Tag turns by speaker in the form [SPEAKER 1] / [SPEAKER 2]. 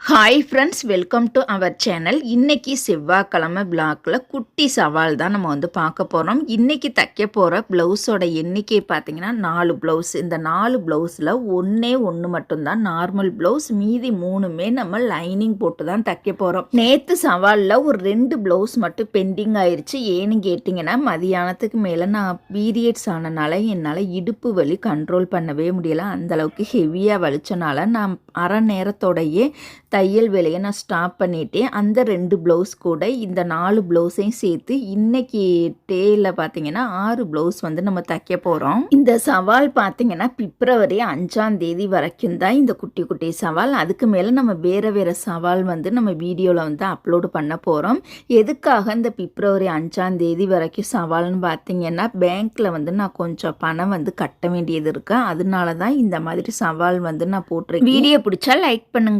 [SPEAKER 1] Hi friends welcome to our channel இன்றைக்கி செவ்வாய்க்கிழமை பிளாக்ல குட்டி சவால் தான் நம்ம வந்து பார்க்க போகிறோம் இன்றைக்கி தைக்க போகிற ப்ளவுஸோட எண்ணிக்கை பார்த்தீங்கன்னா நாலு ப்ளவுஸ் இந்த நாலு ப்ளவுஸில் ஒன்றே ஒன்று மட்டும்தான் நார்மல் ப்ளவுஸ் மீதி மூணுமே நம்ம லைனிங் போட்டு தான் தைக்க போகிறோம் நேற்று சவாலில் ஒரு ரெண்டு ப்ளவுஸ் மட்டும் பெண்டிங் ஆயிடுச்சு ஏன்னு கேட்டிங்கன்னா மதியானத்துக்கு மேலே நான் பீரியட்ஸ் ஆனனால என்னால் இடுப்பு வலி கண்ட்ரோல் பண்ணவே முடியல. அந்தளவுக்கு ஹெவியாக வலிச்சனால நான் அரை நேரத்தோடையே தையல் வேலையை நான் ஸ்டாப் பண்ணிட்டேன். அந்த ரெண்டு ப்ளவுஸ் கூட இந்த நாலு ப்ளவுஸையும் சேர்த்து இன்னைக்கு டேயில் பார்த்தீங்கன்னா ஆறு ப்ளவுஸ் வந்து நம்ம தைக்க போகிறோம் இந்த சவால் பார்த்தீங்கன்னா பிப்ரவரி அஞ்சாம் தேதி வரைக்கும் தான் இந்த குட்டி குட்டி சவால். அதுக்கு மேலே நம்ம வேறு வேறு சவால் வந்து நம்ம வீடியோவில் வந்து அப்லோடு பண்ண போகிறோம் எதுக்காக இந்த பிப்ரவரி அஞ்சாம் தேதி வரைக்கும் சவால்னு பார்த்தீங்கன்னா பேங்க்கில் வந்து நான் கொஞ்சம் பணம் வந்து கட்ட வேண்டியது இருக்கு. அதனால தான் இந்த மாதிரி சவால் வந்து நான் போட்டிருக்கேன். வீடியோ பிடிச்சா லைக் பண்ணுங்க.